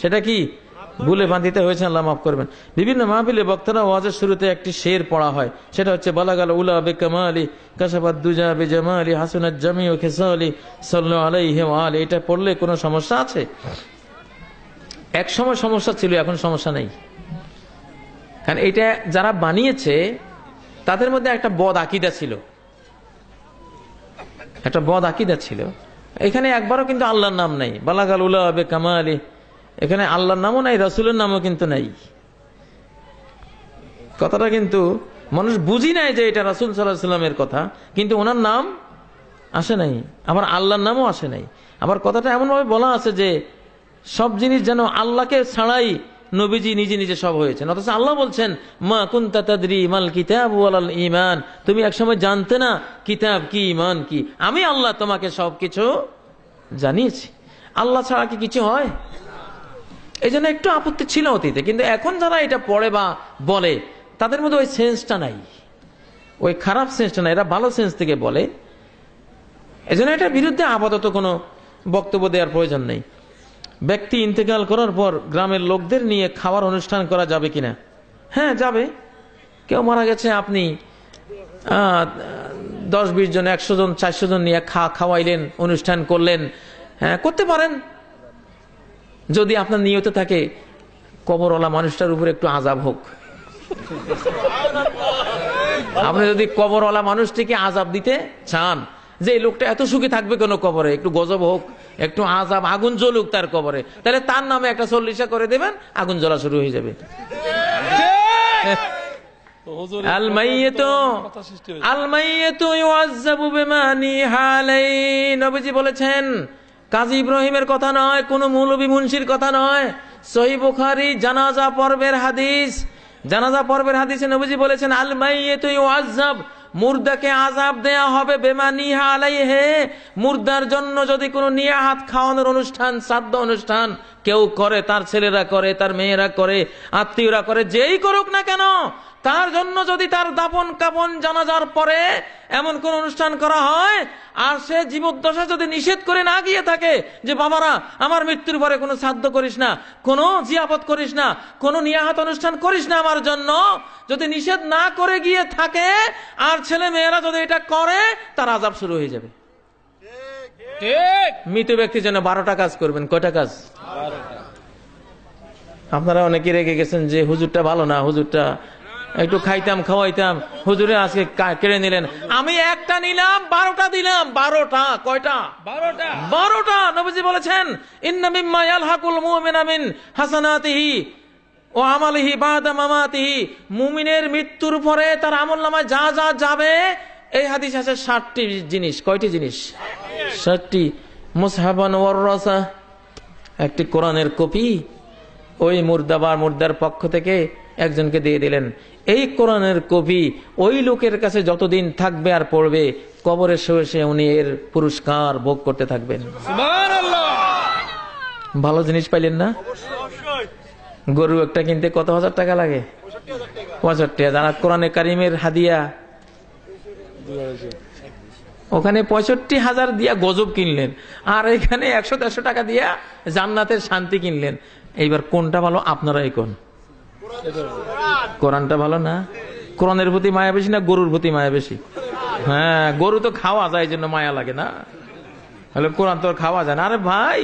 সেটা কি? ভুলে বাঁধিতে হয়েছে, আল্লাহ মাফ করবেন। বিভিন্ন মাহফিলে বক্তারা ওয়াজের শুরুতে একটি শের পড়া হয়। সেটা হচ্ছে বলা গেল উলা বে কামালি কাসাবাদ দুজা বে জামালি, হাসুনাত জামি ও খেসালি, সাল্লু আলাইহি ওয়া আলি। এটা পড়লে কোনো সমস্যা আছে? এক সময় সমস্যা ছিল, এখন সমস্যা নেই। কারণ এটা যারা বানিয়েছে, তাদের মধ্যে একটা বদ আকিদা ছিল। একটা বদ আকিদা ছিল। এখানে একবারও কিন্তু আল্লাহর নাম নাই। বালাগাল উল্লাহ আবে কামালি এখানে আল্লাহর নামও নাই, রসুলের নামও কিন্তু নাই। কথাটা কিন্তু মানুষ বুঝি নাই যে এটা রাসুল সাল্লাহ সাল্লামের কথা, কিন্তু ওনার নাম আসে নাই, আবার আল্লাহর নামও আসে নাই। আবার কথাটা এমনভাবে বলা আছে যে সব জিনিস যেন আল্লাহকে ছাড়াই নবীজি নিজে নিজে সব হয়েছেন। অথচ আল্লাহ বলছেন, মা কুন্তা তাদরি মাল কিতাব ওয়ালাল ইমান তুমি একসময় জানতে না, কিতাব কি ইমান কি? আমি আল্লাহ তোমাকে সব কিছু জানিয়েছি। আল্লাহ ছাড়া কি কিছু হয়? এই জন্য একটু আপত্তি ছিল অতীতে, কিন্তু এখন যারা এটা পড়ে বা বলে, তাদের মধ্যে ওই সেন্সটা নাই। ওই খারাপ সেন্সটা নাই, এরা ভালো সেন্স থেকে বলে। এই জন্য এটার বিরুদ্ধে আপাতত কোনো বক্তব্য দেওয়ার প্রয়োজন নেই। ব্যক্তি ইন্তেকাল করার পর গ্রামের লোকদের নিয়ে খাওয়ার অনুষ্ঠান করা যাবে কিনা? হ্যাঁ যাবে। কেউ মারা গেছে, আপনি দশ বিশ জন, একশো জন, চারশো জন নিয়ে খাওয়াইলেন, অনুষ্ঠান করলেন। হ্যাঁ করতে পারেন। যদি আপনার নিয়ত থাকে কবরওয়ালা মানুষটার উপর একটু আজাব হোক। আপনি যদি কবরওয়ালা মানুষটিকে আজাব দিতে চান যে লোকটা এত সুখী থাকবে কেন কবরে? একটু গজব হোক একটু আজাব আগুন জ্বলুক তার কবরে। তাহলে তার নামে একটা চল্লিশা করে দেবেন আগুন জ্বলা শুরু হয়ে যাবে। তো হুজুর আল মাইয়াতু কথা সৃষ্টি হয়েছে। আল মাইয়াতু ইউআযাবু বিমানি হালাই নবীজি বলেছেন কাজী ইব্রাহিমের কথা নয়, কোন মৌলবী মুন্সির কথা নয়। সহি বুখারী, জানাজা পর্বের হাদিস। জানাজা পর্বের হাদিসে নবীজি বলেছেন, আল ইউআযাব মুর্দাকে আজাব দেয়া হবে বেমানিহা আলাইহে। মুর্দার জন্য যদি কোনো নিয়াহাত খাওয়ানোর অনুষ্ঠান, শ্রাদ্ধ অনুষ্ঠান কেউ করে, তার ছেলেরা করে, তার মেয়েরা করে, আত্মীয়রা করে, যেই করুক না কেন তার জন্য যদি তার দাপন কাপন জানাজার পরে এমন কোন অনুষ্ঠান করা হয় আর সে জীবদ্দশা যদি নিষেধ করে না গিয়ে থাকে যে বাবারা আমার মৃত্যুর পরে কোনো শ্রাদ্ধ করিস না কোনো জিয়াপত করিস না কোনো নিয়াহাত অনুষ্ঠান করিস না আমার জন্য যদি নিষেধ না করে গিয়ে থাকে আর ছেলে মেয়েরা যদি এটা করে তার আজাব শুরু হয়ে যাবে। মৃত ব্যক্তির জন্য বারোটা কাজ করবেন কয়টা কাজ? আপনারা অনেকে রেগে গেছেন যে হুজুরটা ভালো না হুজুরটা একটু খাইতাম খাওয়াইতাম। হুজুরে আজকে কেড়ে নিলেন। আমি একটা নিলাম বারোটা দিলাম। বারোটা কয়টা? বারোটা। বারোটা নবীজি বলেছেন ইন্না মিম্মা ইয়ালহাকুল মুমিনা মিন হাসানাতিহি ও আমালিহি বাদা মামাতিহি। মুমিনের মৃত্যুর পরে তার আমল নামায় যা যা যাবে এই হাদিস আছে ষাটটি জিনিস। কয়টি জিনিস? ষাটটি। মুসহাবান ওয়াররাসা একটি কোরআনের কপি। ওই মুর্দা বা মুর্দার পক্ষ থেকে একজনকে দিয়ে দিলেন। এই কোরআনের কপি ওই লোকের কাছে যতদিন থাকবে আর পড়বে কবরে শুয়ে সে উনি এর পুরস্কার ভোগ করতে থাকবেন। ভালো জিনিস পাইলেন না? গরু একটা কিনতে কত হাজার টাকা লাগে? পঁয়ষট্টি হাজার। আর কোরআনে কারিমের হাদিয়া? ওখানে পঁয়ষট্টি হাজার দিয়া গজব কিনলেন। আর এখানে একশো দেড়শো টাকা দিয়া জান্নাতের শান্তি কিনলেন। এইবার কোনটা ভালো আপনারাই কোন? কোরআনটা ভালো না? কোরআনের প্রতি মায়া বেশি না গরুর প্রতি মায়া বেশি? হ্যাঁ গরু তো খাওয়া যায় জন্য মায়া লাগে না। হলে কোরআন তো খাওয়া যায় না। আরে ভাই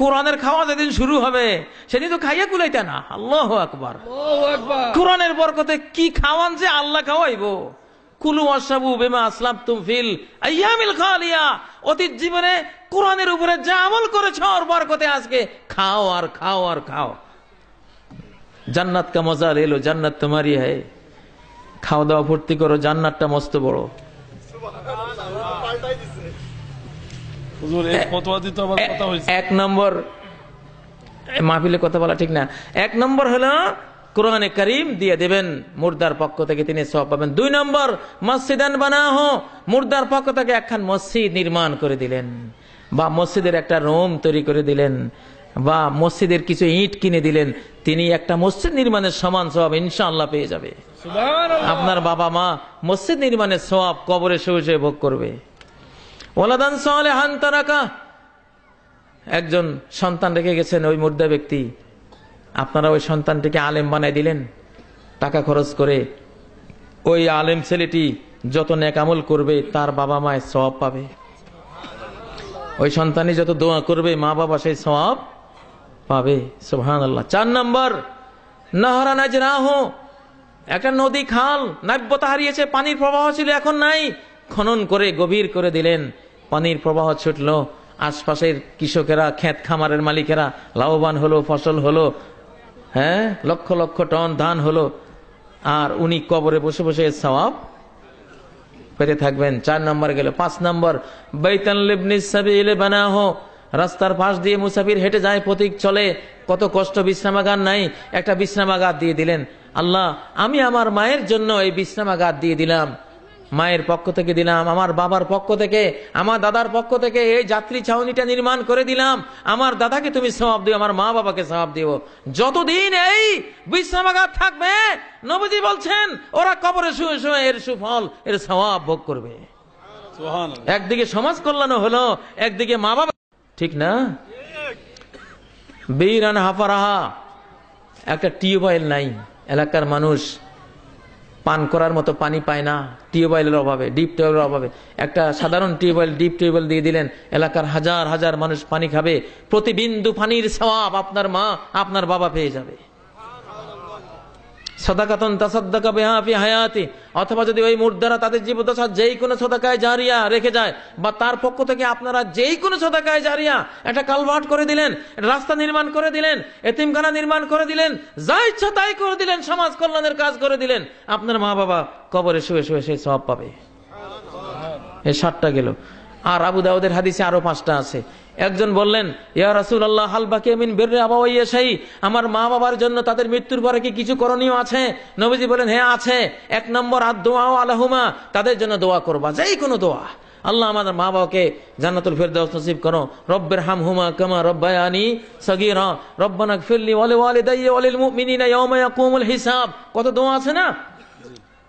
কোরআনের খাওয়া যেদিন শুরু হবে সেদিন তো খাইয়া কুলাইতে না। আল্লাহ আকবার। আল্লাহু আকবার। কোরআনের বরকতে কি খাওয়ান যে আল্লাহ খাওয়াইবো? কুলু আসাবু বেমা আসলাম তুম ফিল আইয়ামিল খালিয়া। অতীত জীবনে কোরআনের উপরে যা আমল করেছ ওর বরকতে আজকে খাও আর খাও আর খাও। জান্নাত কা মজা এলো জান্নাত তোমারই হ্যায় খাওয়া দাওয়া ভর্তি করো জান্নাতটা মস্ত বড়। এক নম্বর মাহফিলে কথা বলা ঠিক না। এক নম্বর হলো কোরআনে করিম দিয়ে দেবেন মুর্দার পক্ষ থেকে তিনি সব পাবেন। দুই নম্বর মসজিদান বানাহ মুর্দার পক্ষ থেকে একখান মসজিদ নির্মাণ করে দিলেন। বা মসজিদের একটা রুম তৈরি করে দিলেন। বা মসজিদের কিছু ইট কিনে দিলেন তিনি একটা মসজিদ নির্মাণের সমান সব ইনশাআল্লাহ পেয়ে যাবে। আপনার বাবা মা মসজিদ নির্মাণের সব কবরে শুয়ে ভোগ করবে। ওলাদান সালেহান তারাকা একজন সন্তান রেখে গেছেন ওই মুর্দা ব্যক্তি। আপনারা ওই সন্তানটিকে আলেম বানাই দিলেন টাকা খরচ করে ওই আলেম ছেলেটি যত নেকামল করবে তার বাবা মায়ের সওয়াব পাবে। ওই সন্তানই যত দোয়া করবে মা বাবা সেই সওয়াব পাবে সুবহান আল্লাহ চার নম্বর, নাহরা নাজরাহ, একটা নদী খাল, নাব্যতা হারিয়েছে, পানির প্রবাহ ছিল, এখন নাই। খনন করে, গভীর করে দিলেন, পানির প্রবাহ ছুটল। আশপাশের কৃষকেরা, ক্ষেত খামারের মালিকেরা, লাভবান হলো, ফসল হলো হ্যাঁ লক্ষ লক্ষ টন ধান হলো। আর উনি কবরে বসে বসে সওয়াব পেতে থাকবেন। চার নম্বর গেল। পাঁচ নম্বর বৈতন লিবনিস সাবিলে বানাহ রাস্তার পাশ দিয়ে মুসাফির হেঁটে যায় প্রতীক চলে। কত কষ্ট বিশ্রামাগার নাই। একটা বিশ্রামাগার দিয়ে দিলেন। আল্লাহ আমি আমার মায়ের জন্য এই বিশ্রামাগার দিয়ে দিলাম। মায়ের পক্ষ থেকে দিলাম আমার বাবার পক্ষ থেকে আমার দাদার পক্ষ থেকে এই যাত্রী ছাউনিটা নির্মাণ করে দিলাম। আমার দাদাকে তুমি সবাব দিও আমার মা বাবাকে সবাব দিও। যতদিন এই বিশ্রামাগার থাকবে নবজি বলছেন ওরা কবরে শুয়ে শুয়ে এর সুফল এর সবাব ভোগ করবে। একদিকে সমাজ কল্যাণ হলো একদিকে মা বাবা ঠিক না? বেইরান হাফারাহা। একটা টিউবওয়েল নাই। এলাকার মানুষ পান করার মতো পানি পায় না। টিউবওয়েলের অভাবে, ডিপ টিউবওয়েলের অভাবে। একটা সাধারণ টিউবওয়েল, ডিপ টিউবওয়েল দিয়ে দিলেন, এলাকার হাজার হাজার মানুষ পানি খাবে। প্রতি বিন্দু পানির সওয়াব আপনার মা, আপনার বাবা পেয়ে যাবে। সদাকাতন তাসাদ্দাকা বিহাফি হায়াতি, অথবা যদি ওই মুর্দারা তাদের জীবদশা যেই কোনো সদাকায় জারিয়া রেখে যায়, বা তার পক্ষ থেকে আপনারা যেই কোনো সদাকায় জারিয়া একটা কালভার্ট করে দিলেন রাস্তা নির্মাণ করে দিলেন, এতিমখানা নির্মাণ করে দিলেন, যা ইচ্ছা তাই করে দিলেন, সমাজ কল্যাণের কাজ করে দিলেন, আপনার মা বাবা কবরে শুয়ে শুয়ে সেই সব পাবে। এই সাতটা গেল। আর আবু দাউদের হাদিসে আরও পাঁচটা আছে। একজন বললেন, ইয়া রাসুল আল্লাহ হাল বাকি আমিন বেরে আমার মা বাবার জন্য তাদের মৃত্যুর পরে কি কিছু করণীয় আছে? নবীজি বলেন হ্যাঁ আছে। এক নম্বর আর দোয়া আলাহুমা, তাদের জন্য দোয়া করবা যেই কোনো দোয়া। আল্লাহ আমাদের মা বাবাকে জান্নাতুল ফেরদাউস নসিব করো। রব্বের হাম হুমা কামা রব্বায়ানি সগীরা। রব্বানা ফিরলি ওয়ালি ওয়ালিদাইয়া ওয়ালিল মুমিনিনা ইয়াউমা ইয়াকুমুল হিসাব। কত দোয়া আছে না?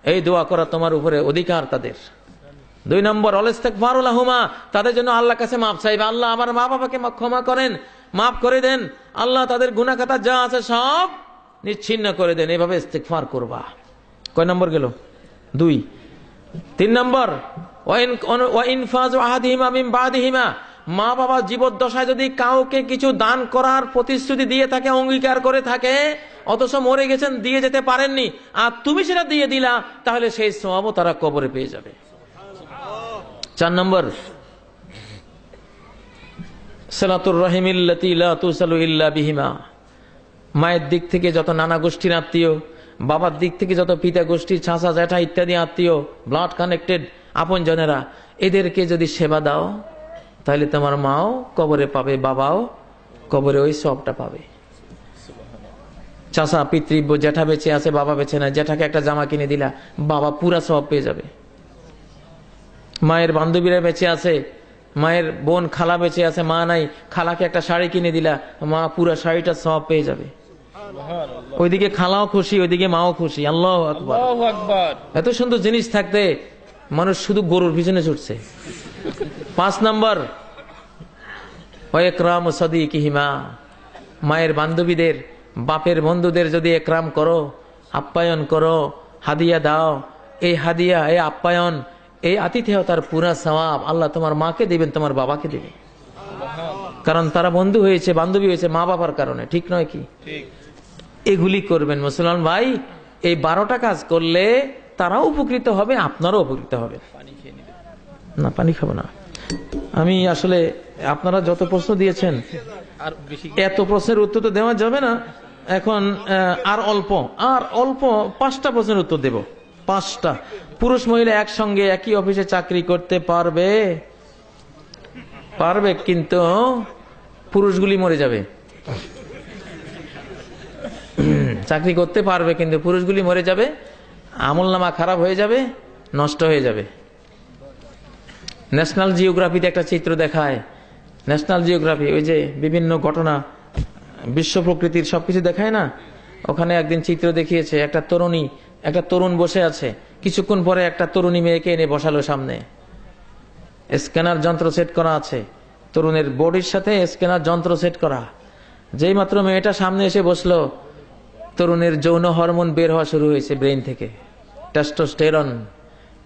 এই দোয়া করা তোমার উপরে অধিকার তাদের। দুই নম্বর অলস্তেকফারুল্লাহুমা তাদের জন্য আল্লাহ কাছে মাপ চাইবে। আল্লাহ আমার মা বাবাকে ক্ষমা করেন, মাফ করে দেন। আল্লাহ তাদের গুনাখাতা যা আছে সব নিচ্ছিন্ন করে দেন। এভাবে ইস্তেকফার করবা। কয় নম্বর গেল? দুই। তিন নম্বর মা বাবা জীবদ্দশায় যদি কাউকে কিছু দান করার প্রতিশ্রুতি দিয়ে থাকে, অঙ্গীকার করে থাকে, অথচ মরে গেছেন, দিয়ে যেতে পারেননি, আর তুমি সেটা দিয়ে দিলা, তাহলে সেই সবও তারা কবরে পেয়ে যাবে। চার নম্বর। সালাতুর রহিমিল্লাতি লা তুসালু ইল্লা বিহিমা। মায়ের দিক থেকে যত নানা গোষ্ঠীর আত্মীয়, বাবার দিক থেকে যত পিতা গোষ্ঠীর ছাঁচা জ্যাঠা ইত্যাদি আত্মীয় ব্লাড কানেক্টেড আপন জনেরা এদেরকে যদি সেবা দাও, তাহলে তোমার মাও কবরে পাবে, বাবাও কবরে ওই সবটা পাবে। চাষা পিতৃব্য, জ্যাঠা বেঁচে আছে, বাবা বেছে না জ্যাঠাকে একটা জামা কিনে দিলা, বাবা পুরা সব পেয়ে যাবে। মায়ের বান্ধবীরা বেঁচে আছে মায়ের বোন খালা বেঁচে আছে মা নাই খালাকে একটা শাড়ি কিনে দিলা মা পুরা শাড়িটা সব পেয়ে যাবে। ওইদিকে খালাও খুশি ওইদিকে মাও খুশি আল্লাহ আকবার। এত সুন্দর জিনিস থাকতে মানুষ শুধু গরুর পিছনে ছুটছে। পাঁচ নম্বর একরাম সদি কিহিমা মায়ের বান্ধবীদের বাপের বন্ধুদের যদি একরাম করো আপ্যায়ন করো হাদিয়া দাও এই হাদিয়া এই আপ্যায়ন এই আতিথেয়তার পুরা সওয়াব। আল্লাহ তোমার মাকে দেবেন তোমার বাবাকে দেবেন। কারণ তারা বন্ধু হয়েছে বান্ধবী হয়েছে মা বাবার কারণে ঠিক নয় কি? এগুলি করবেন মুসলমান ভাই এই বারোটা কাজ করলে তারাও উপকৃত হবে আপনারও উপকৃত হবে না পানি খাব না। আমি আসলে আপনারা যত প্রশ্ন দিয়েছেন এত প্রশ্নের উত্তর তো দেওয়া যাবে না। এখন আর অল্প আর অল্প পাঁচটা প্রশ্নের উত্তর দেব। পাঁচটা। পুরুষ মহিলা একসঙ্গে একই অফিসে চাকরি করতে পারবে? পারবে, কিন্তু পুরুষগুলি মরে যাবে। চাকরি করতে পারবে, কিন্তু পুরুষগুলি মরে যাবে আমল নামা খারাপ হয়ে যাবে, নষ্ট হয়ে যাবে। ন্যাশনাল জিওগ্রাফিতে একটা চিত্র দেখায়। ন্যাশনাল জিওগ্রাফি, ওই যে বিভিন্ন ঘটনা, বিশ্ব প্রকৃতির সবকিছু দেখায় না? ওখানে একদিন চিত্র দেখিয়েছে, একটা তরুণী একটা তরুণ বসে আছে। কিছুক্ষণ পরে একটা তরুণী মেয়েকে এনে বসালো সামনে। স্ক্যানার যন্ত্র সেট করা আছে। তরুণের বডির সাথে স্ক্যানার যন্ত্র সেট করা। যেই মাত্র মেয়েটা সামনে এসে বসল, তরুণের যৌন হরমোন বের হওয়া শুরু হয়েছে ব্রেন থেকে। টেস্টোস্টেরন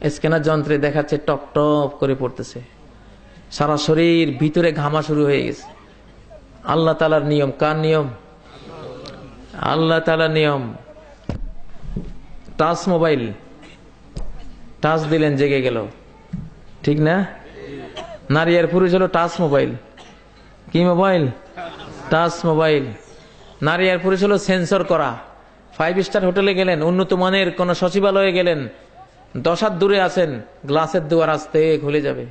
স্ক্যানার যন্ত্রে দেখাচ্ছে টপ টপ করে পড়তেছে। সারা শরীর ভিতরে ঘামা শুরু হয়ে গেছে। আল্লাহ তালার নিয়ম, কার নিয়ম? আল্লাহ তালার নিয়ম। Touch mobile. টাচ দিলেন, জেগে গেল। ঠিক না? নারী আর পুরুষ হলো টাচ মোবাইল। কি মোবাইল? Touch mobile. নারী আর পুরুষ হলো সেন্সর করা। ফাইভ স্টার হোটেলে গেলেন, উন্নত মানের কোন সচিবালয়ে গেলেন। দশ হাত দূরে আছেন, গ্লাসের দুয়ার আসতে খুলে যাবে।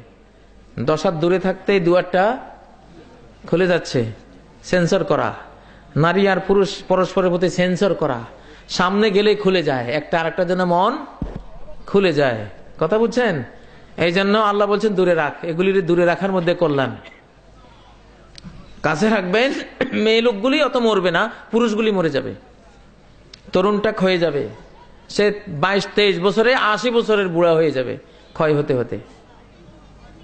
দশ হাত দূরে থাকতেই দুয়ারটা খুলে যাচ্ছে। সেন্সর করা। নারী আর পুরুষ পরস্পরের প্রতি সেন্সর করা। সামনে গেলে খুলে যায়। একটা আরেকটার জন্য মন খুলে যায়। কথা বুঝছেন? এই জন্য আল্লাহ বলছেন, দূরে রাখ। এগুলির দূরে রাখার মধ্যে কল্যাণ। কাছে রাখবেন, মেয়ে লোকগুলি অত মরবে না, পুরুষগুলি মরে যাবে। তরুণটা ক্ষয়ে যাবে। সে বাইশ, তেইশ বছরে আশি বছরের বুড়া হয়ে যাবে, ক্ষয় হতে হতে।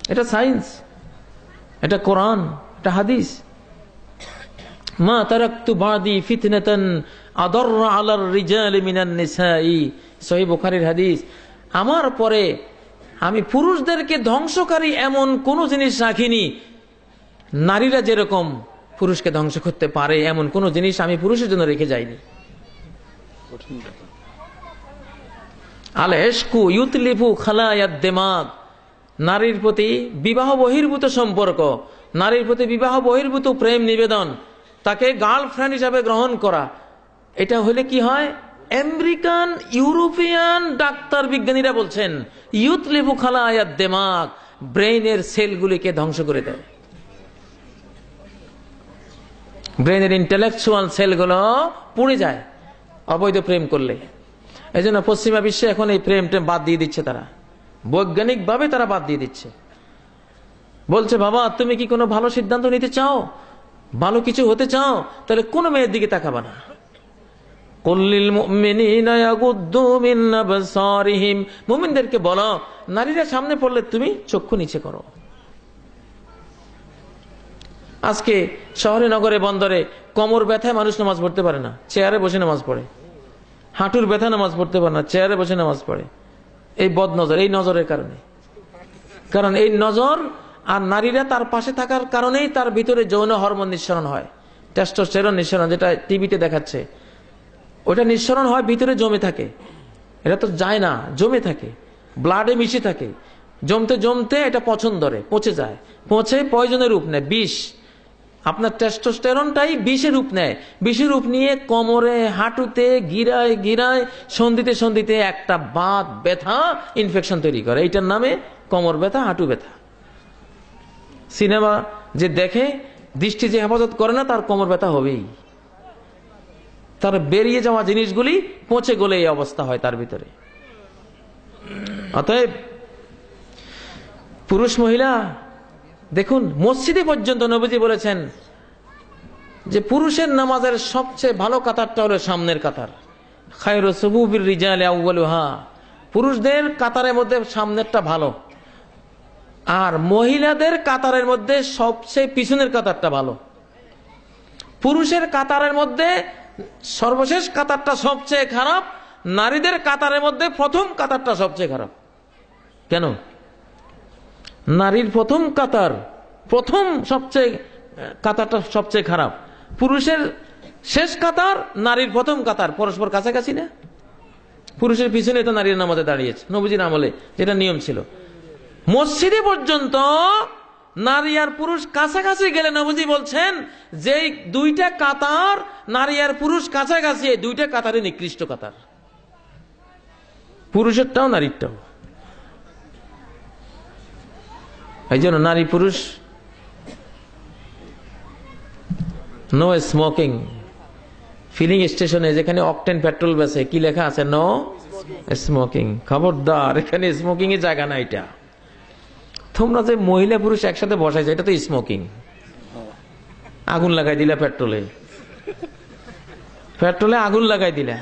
এটা সায়েন্স। এটা কোরআন। এটা হাদিস। মা তারাক্তু বাদি ফিতনাতান আদর আলার রিজাল মিনান নিসাই। সহিহ বুখারীর হাদিস। আমার পরে আমি পুরুষদেরকে ধ্বংসকারী এমন কোন জিনিস রাখিনি। নারীরা যেরকম পুরুষকে ধ্বংস করতে পারে, এমন কোন জিনিস আমি পুরুষের জন্য রেখে যাইনি। কঠিন কথা আল এসকু ইউতলিফু খালায়াত দেমাগ নারীর প্রতি বিবাহ বহির্ভূত সম্পর্ক, নারীর প্রতি বিবাহ বহির্ভূত প্রেম নিবেদন, তাকে গার্লফ্রেন্ড হিসাবে গ্রহণ করা এটা হলে কি হয়? আমেরিকান, ইউরোপিয়ান ডাক্তার বিজ্ঞানীরা বলছেন ইউথ লেবু খালা খালায়াত দেমাগ ব্রেইনের সেলগুলিকে ধ্বংস করে দেয় ব্রেনের ইন্টেলেকচুয়াল সেলগুলো পুড়ে যায়, অবৈধ প্রেম করলে। এই জন্য পশ্চিমা বিশ্বে এখন এই প্রেম টেম বাদ দিয়ে দিচ্ছে তারা। বৈজ্ঞানিকভাবে তারা বাদ দিয়ে দিচ্ছে। বলছে, বাবা, তুমি কি কোনো ভালো সিদ্ধান্ত নিতে চাও? ভালো কিছু হতে চাও? তাহলে কোনো মেয়ের দিকে তাকাবা না কল্লিল মুমিনিনা ইয়াগুদ্দু মিন আবসারিহিম মুমিনদেরকে বলো, নারীরা সামনে পড়লে তুমি চক্ষু নিচে করো। আজকে শহরে, নগরে, বন্দরে কোমর ব্যথায় মানুষ নামাজ পড়তে পারে না, চেয়ারে বসে নামাজ পড়ে। হাঁটুর ব্যথা নামাজ পড়তে পারে না, চেয়ারে বসে নামাজ পড়ে। এই বদ নজর এই নজরের কারণে। কারণ এই নজর আর নারীরা তার পাশে থাকার কারণেই তার ভিতরে যৌন হরমোন নিঃসরণ হয়। টেস্টোস্টেরন নিঃসরণ, যেটা টিভিতে দেখাচ্ছে। ওটা নিঃসরণ হয়, ভিতরে জমে থাকে। এটা তো যায় না, জমে থাকে। ব্লাডে মিশে থাকে। জমতে জমতে এটা পছন্দরে পচে যায়। পচে পয়জনের রূপ নেয়, বিষ। আপনার টেস্টোস্টেরনটাই বিষের রূপ নেয়। বিষের রূপ নিয়ে কোমরে, হাঁটুতে, গিরায় গিরায়, সন্ধিতে সন্ধিতে একটা বাত, ব্যথা ইনফেকশন তৈরি করে। এইটার নামে কোমর ব্যথা, হাঁটু ব্যথা। সিনেমা যে দেখে, দৃষ্টি যে হেফাজত করে না, তার কোমর ব্যথা হবেই। তার বেরিয়ে যাওয়া জিনিসগুলি পচে গলে এই অবস্থা হয় তার ভিতরে। অতএব পুরুষ মহিলা, দেখুন, মসজিদে পর্যন্ত নবীজি বলেছেন যে পুরুষের নামাজের সবচেয়ে ভালো কাতারটা হলো সামনের কাতার। খায়র সবুবির রিজাল আউ্বালুহা পুরুষদের কাতারের মধ্যে সামনেরটা ভালো। আর মহিলাদের কাতারের মধ্যে সবচেয়ে পিছনের কাতারটা ভালো। পুরুষের কাতারের মধ্যে সর্বশেষ কাতারটা সবচেয়ে খারাপ, নারীদের কাতারের মধ্যে প্রথম কাতারটা সবচেয়ে খারাপ। কেন? নারীর প্রথম কাতার, প্রথম সবচেয়ে, কাতারটা সবচেয়ে খারাপ। পুরুষের শেষ কাতার, নারীর প্রথম কাতার। পরস্পর কাছাকাছি না? পুরুষের পিছনে তো নারীর নামাজে দাঁড়িয়েছে। নবীজির আমলে যেটা নিয়ম ছিল। মসজিদে পর্যন্ত নারী আর পুরুষ কাছাকাছি গেলে নবজি বলছেন যে দুইটা কাতার, নারী আর পুরুষ কাছাকাছি, এই দুইটা কাতারে নিকৃষ্ট কাতার। পুরুষেরটাও, নারীরটাও। এই জন্য নারী, পুরুষ নো স্মোকিং ফিলিং স্টেশনে যেখানে অকটেন পেট্রোল বেসে কি লেখা আছে? নো স্মোকিং খবরদার, এখানে স্মোকিং এর জায়গা না এটা। তোমরা যে মহিলা পুরুষ একসাথে বসাইছো এটা তো স্মোকিং আগুন লাগাই দিলা পেট্রোলে। পেট্রোলে আগুন লাগাই দিলা।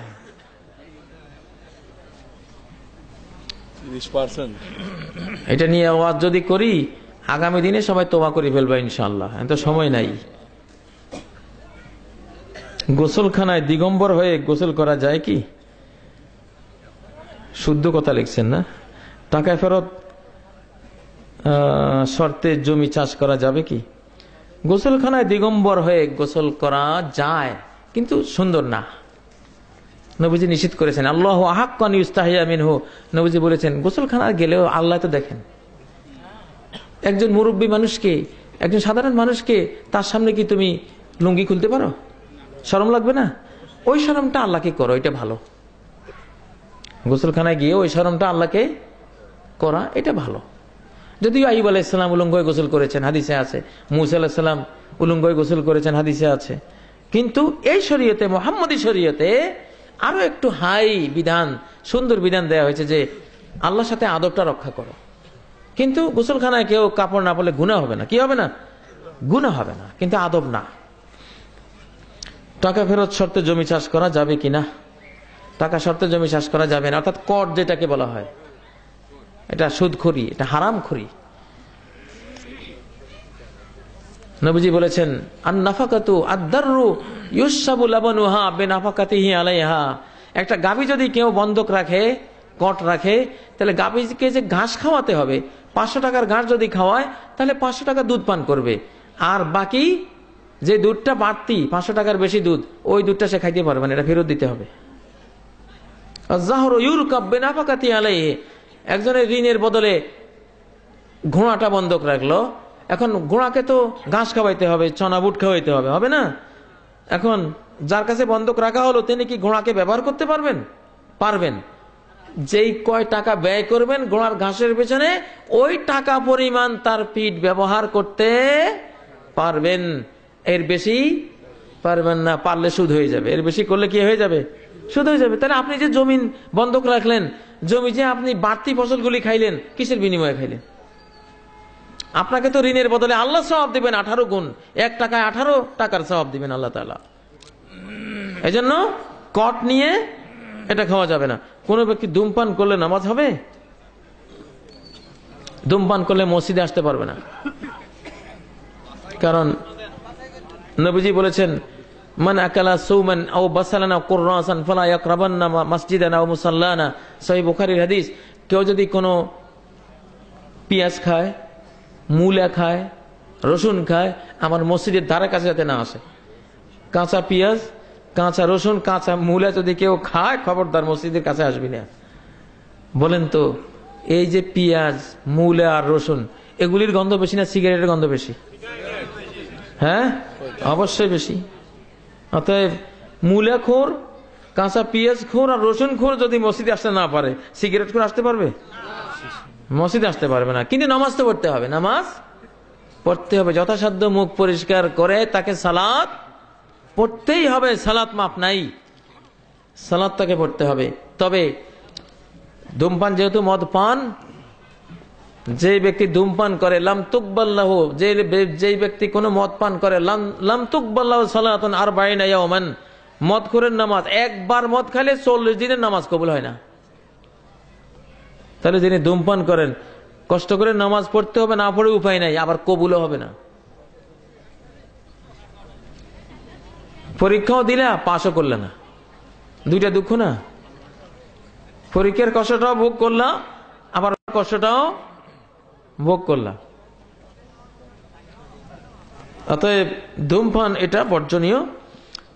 এটা নিয়ে আওয়াজ যদি করি আগামী দিনে সবাই তোমা করে ফেলবে ইনশাল্লাহ এত সময় নাই। গোসলখানায় দিগম্বর হয়ে গোসল করা যায় কি? শুদ্ধ কথা লিখছেন না? টাকা ফেরত শর্তে জমি চাষ করা যাবে কি? গোসলখানায় দিগম্বর হয়ে গোসল করা যায়, কিন্তু সুন্দর না। নবীজি নিষেধ করেছেন, আল্লাহ আহাক্কান ইউস্তাহিয়া মিনহু। নবীজি বলেছেন গোসলখানা গেলেও আল্লাহ তো দেখেন। একজন মুরব্বী মানুষকে, একজন সাধারণ মানুষকে তার সামনে কি তুমি লুঙ্গি খুলতে পারো? শরম লাগবে না? ওই শরমটা আল্লাহকে করো, এটা ভালো। গোসলখানায় গিয়ে ওই শরমটা আল্লাহকে করা, এটা ভালো। যদিও আইব আলাইসালাম উলঙ্গ গোসল করেছেন, হাদিসে আছে। মুসা আলাহিসাল্লাম উলঙ্গ গোসল করেছেন, হাদিসে আছে। কিন্তু এই শরীয়তে, মোহাম্মদী শরীয়তে আরও একটু হাই বিধান, সুন্দর বিধান দেয়া হয়েছে যে আল্লাহর সাথে আদবটা রক্ষা করো। কিন্তু গোসলখানায় কেউ কাপড় না পরলে গুণা হবে না। কি হবে না? গুণা হবে না, কিন্তু আদব না। টাকা ফেরত শর্তে জমি চাষ করা যাবে কিনা? টাকা শর্তে জমি চাষ করা যাবে না, অর্থাৎ কর যেটাকে বলা হয়। এটা সুদখড়ি এটা হারাম খড়ি নবীজি বলেছেন আর নাফাকাতু আদারু ইউসাবু লাবানুহা বেনাফাকাতিহি আলাইহা। একটা গাভী যদি কেউ বন্ধক রাখে কট রাখে, তাহলে গাভীকে যে ঘাস খাওয়াতে হবে, পাঁচশো টাকার ঘাস যদি খাওয়ায়, তাহলে পাঁচশো টাকা দুধ পান করবে। আর বাকি যে দুধটা বাড়তি, পাঁচশো টাকার বেশি দুধ, ওই দুধটা সে খাইতে পারবে না, এটা ফেরত দিতে হবে। জাহর ইউর কাব্যে নাফাকাতি আলাইহে। একজনের ঋণের বদলে ঘোড়াটা বন্ধক রাখল, এখন ঘোড়াকে তো ঘাস খাওয়াইতে হবে, চনা বুট খাওয়াইতে হবে হবে না? এখন যার কাছে বন্ধক রাখা হলো, তিনি কি ঘোড়াকে ব্যবহার করতে পারবেন? পারবেন। যেই কয় টাকা ব্যয় করবেন ঘোড়ার ঘাসের পেছনে, ওই টাকা পরিমাণ তার পিঠ ব্যবহার করতে পারবেন। এর বেশি পারবেন না, পারলে সুদ হয়ে যাবে। এর বেশি করলে কি হয়ে যাবে? সুদ হয়ে যাবে। তাহলে আপনি যে জমিন বন্ধক রাখলেন জমি যে আপনি বাড়তি ফসলগুলি খাইলেন, কিসের বিনিময়ে খাইলেন? আপনাকে তো ঋণের বদলে আল্লাহ সবাব দিবেন আঠারো গুণ। এক টাকায় আঠারো টাকার সবাব দিবেন আল্লাহ তালা এই জন্য কট নিয়ে এটা খাওয়া যাবে না। কোনো ব্যক্তি ধূমপান করলে নামাজ হবে? ধূমপান করলে মসজিদে আসতে পারবে না। কারণ নবীজি বলেছেন মান আকালা সৌমান আও বাসালানা কুররাসান ফালা ইয়াকরাবান্না মসজিদানা আও মুসাল্লানা সহিহ বুখারীর হাদিস কেউ যদি কোনো পেঁয়াজ খায়, মূলা খায়, রসুন খায়, আমার মসজিদের ধারে কাছে যাতে না আসে। কাঁচা পেঁয়াজ, কাঁচা রসুন, কাঁচা মূলা যদি কেউ খায়, খবরদার মসজিদের কাছে আসবি না। বলেন তো, এই যে পেঁয়াজ, মূলা আর রসুন, এগুলির গন্ধ বেশি না সিগারেটের গন্ধ বেশি? হ্যাঁ? অবশ্যই বেশি। অতএব মূলা খোর, কাঁচা পেঁয়াজ খোর আর রসুন খোর যদি মসজিদে আসতে না পারে, সিগারেট খোর আসতে পারবে? মসজিদে আসতে পারবে না। কিন্তু নামাজ তো পড়তে হবে। নামাজ পড়তে হবে। যথাসাধ্য মুখ পরিষ্কার করে তাকে সালাত পড়তেই হবে। সালাত মাপ নাই। সালাদ তাকে পড়তে হবে। তবে ধূমপান যেহেতু মদ পান যে ব্যক্তি ধূমপান করে, লাম তুকবাল্লাহ, যে যে ব্যক্তি কোনো মদ পান করে, লাম লাম সালাতন আর বাইনা ইয়াওমান। মদ করে নামাজ, একবার মদ খাইলে চল্লিশ দিনের নামাজ কবুল হয় না। তাহলে যিনি ধূমপান করেন, কষ্ট করে নামাজ পড়তে হবে, না পড়ে উপায় নাই, আবার কবুলও হবে না। পরীক্ষাও দিলে পাশও করলে না। দুইটা দুঃখ না? পরীক্ষার কষ্টটাও ভোগ করলাম, আবার কষ্টটাও ভোগ করলাম। অতএব ধূমপান এটা বর্জনীয়।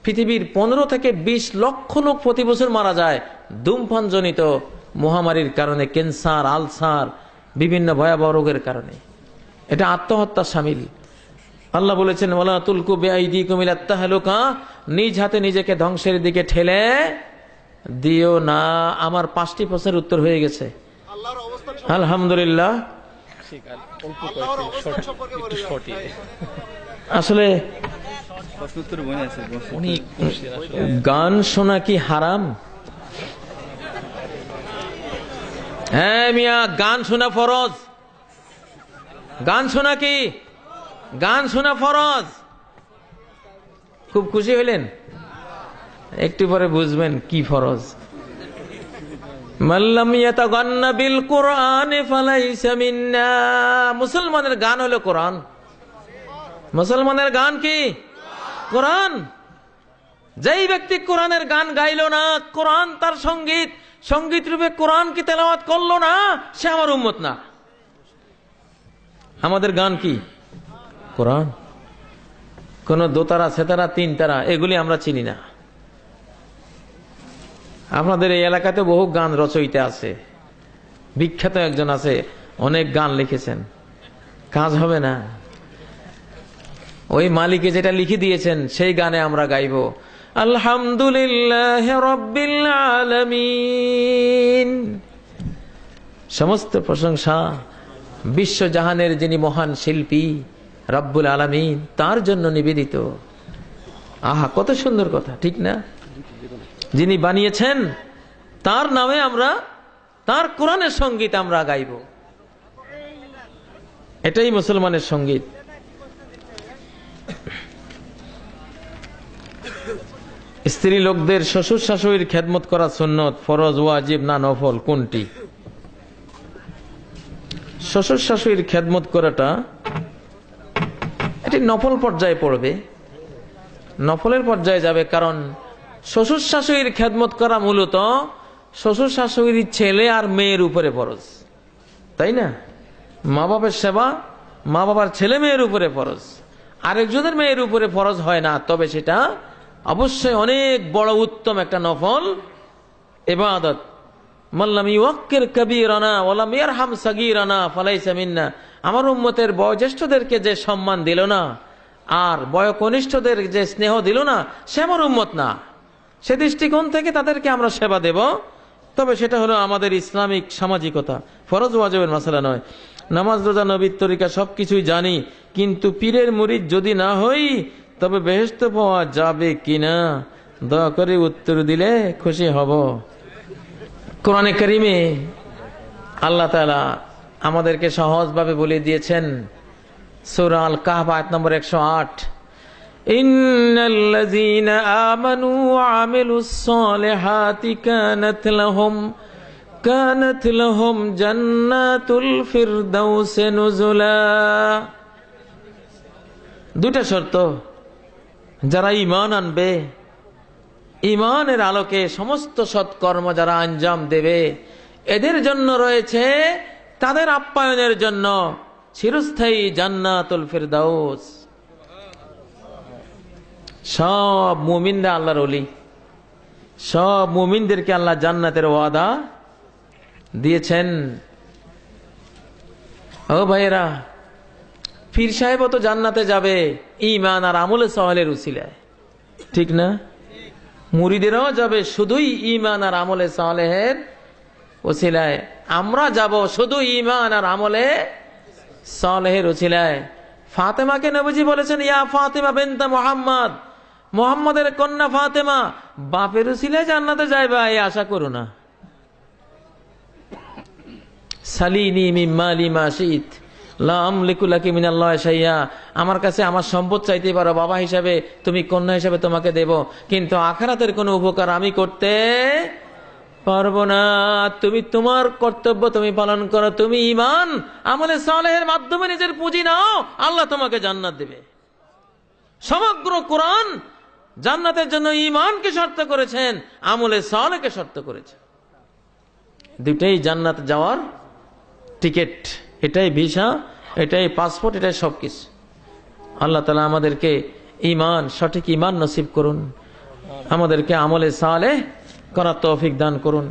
পৃথিবীর পনেরো থেকে ২০ লক্ষ লোক প্রতি বছর মারা যায় ধূমপান জনিত মহামারীর কারণে ক্যান্সার আলসার বিভিন্ন ভয়াবহ রোগের কারণে। এটা আত্মহত্যা সামিল। আল্লাহ বলেছেন ওলা তুলকু বেআইদি নিজ হাতে নিজেকে ধ্বংসের দিকে ঠেলে দিও না। আমার পাঁচটি প্রশ্নের উত্তর হয়ে গেছে। আলহামদুলিল্লাহ। আসলে। গান শোনা কি হারাম? হ্যাঁ মিয়া গান শোনা ফরজ। গান শোনা কি? গান শোনা ফরজ। খুব খুশি হইলেন? একটু পরে বুঝবেন কি ফরজ। মুসলমানের গান হলো কোরআন। মুসলমানের গান কি? কোরআন। যেই ব্যক্তি কোরআনের গান গাইলো না, কোরআন তার সংগীত সংগীত রূপে কোরআন কি তেলাওয়াত করল না, সে আমার উম্মত না। আমাদের গান কি? কোরআন। কোন দোতারা, সেতারা তিন তারা এগুলি আমরা চিনি না। আপনাদের এই এলাকাতে বহু গান রচয়িতা আছে। বিখ্যাত একজন আছে, অনেক গান লিখেছেন। কাজ হবে না। ওই মালিকে যেটা লিখে দিয়েছেন, সেই গানে আমরা গাইব। আলহামদুলিল্লাহ রব্বিল আলামিন। সমস্ত প্রশংসা বিশ্বজাহানের যিনি মহান শিল্পী, রব্বুল আলামিন, তার জন্য নিবেদিত। আহা, কত সুন্দর কথা, ঠিক না? যিনি বানিয়েছেন, তার নামে আমরা, তার কোরআনের সংগীত আমরা গাইব। এটাই মুসলমানের সংগীত। স্ত্রী লোকদের শ্বশুর শাশুড়ির খেদমত করা সুন্নত, ফরজ, ওয়াজিব না নফল, কোনটি? শ্বশুর শাশুড়ির খেদমত করাটা, এটি নফল পর্যায়ে পড়বে। নফলের পর্যায়ে যাবে কারণ শ্বশুর শাশুড়ির খেদমত করা মূলত শ্বশুর শাশুড়ির ছেলে আর মেয়ের উপরে ফরজ। তাই না? মা বাবার সেবা মা বাবার ছেলে মেয়ের উপরে ফরজ। আরেকজনের মেয়ের উপরে ফরজ হয় না, তবে সেটা অবশ্যই অনেক বড় উত্তম একটা নফল এবাদত মাল্লাম ইউক্কির কবিরানা ওয়ালাম ইয়ারহাম সাগীরানা ফালাইসা মিন্না। আমার উম্মতের বয়োজ্যেষ্ঠদেরকে যে সম্মান দিল না, আর বয়কনিষ্ঠদের যে স্নেহ দিল না, সে আমার উম্মত না। সে দৃষ্টিকোণ থেকে তাদেরকে আমরা সেবা দেব। তবে সেটা হলো আমাদের ইসলামিক সামাজিকতা। ফরজ ওয়াজবের মশলা নয়। নামাজ, রোজা, নবীর তরিকা সবকিছুই জানি, কিন্তু পীরের মুরিদ যদি না হই, তবে বেহেস্ত পাওয়া যাবে কিনা? দয়া করে উত্তর দিলে খুশি হব। কোরআনে করিমে আল্লাহ তালা আমাদেরকে সহজভাবে বলে দিয়েছেন। সূরা আল কাহফ আয়াত নম্বর একশো আট। إن الذين آمنوا وعملوا الصالحات كانت لهم كانت لهم جنات الفردوس نزلا দুটা শর্ত যারা ইমান আনবে ইমানের আলোকে সমস্ত সৎকর্ম যারা আঞ্জাম দেবে এদের জন্য রয়েছে তাদের আপ্যায়নের জন্য চিরস্থায়ী জান্নাতুল ফিরদাউস সব মুমিনরা আল্লাহর অলি সব মুমিনদেরকে আল্লাহ জান্নাতের ওয়াদা দিয়েছেন। ও ভাইয়েরা, পীর সাহেব তো জান্নাতে যাবে ইমান আর আমলে সহলের উসিলায়। ঠিক না? মুরিদেরাও যাবে শুধুই ইমান আর আমলে সালেহের ওসিলায় আমরা যাব শুধু ইমান আর আমলে সালেহের ওসিলায় ফাতেমাকে নবীজি বলেছেন, ইয়া ফাতেমা বেনতা মোহাম্মদ। মোহাম্মদের কন্যা ফাতেমা বাপের উসিলায় জান্নাতে যাইবা এই আশা করো না। সালিনি মিম্মালি আমার কাছে আমার সম্পদ চাইতে পারো, বাবা হিসাবে তুমি কন্যা হিসাবে তোমাকে দেব। কিন্তু আখারাতের কোনো উপকার আমি করতে পারব না। তুমি তোমার কর্তব্য তুমি পালন করো, তুমি ইমান আমলে সালেহের মাধ্যমে নিজের পুঁজি নাও, আল্লাহ তোমাকে জান্নাত দেবে। সমগ্র কোরআন জান্নাতের জন্য ইমানকে শর্ত করেছেন, আমলে সালেকে শর্ত করেছেন। দুটাই জান্নাত যাওয়ার টিকিট। এটাই ভিসা, এটাই পাসপোর্ট, এটাই সবকিছু। আল্লাহ তালা আমাদেরকে ইমান সঠিক ইমান নসিব করুন। আমাদেরকে আমলে সালে করার তৌফিক দান করুন।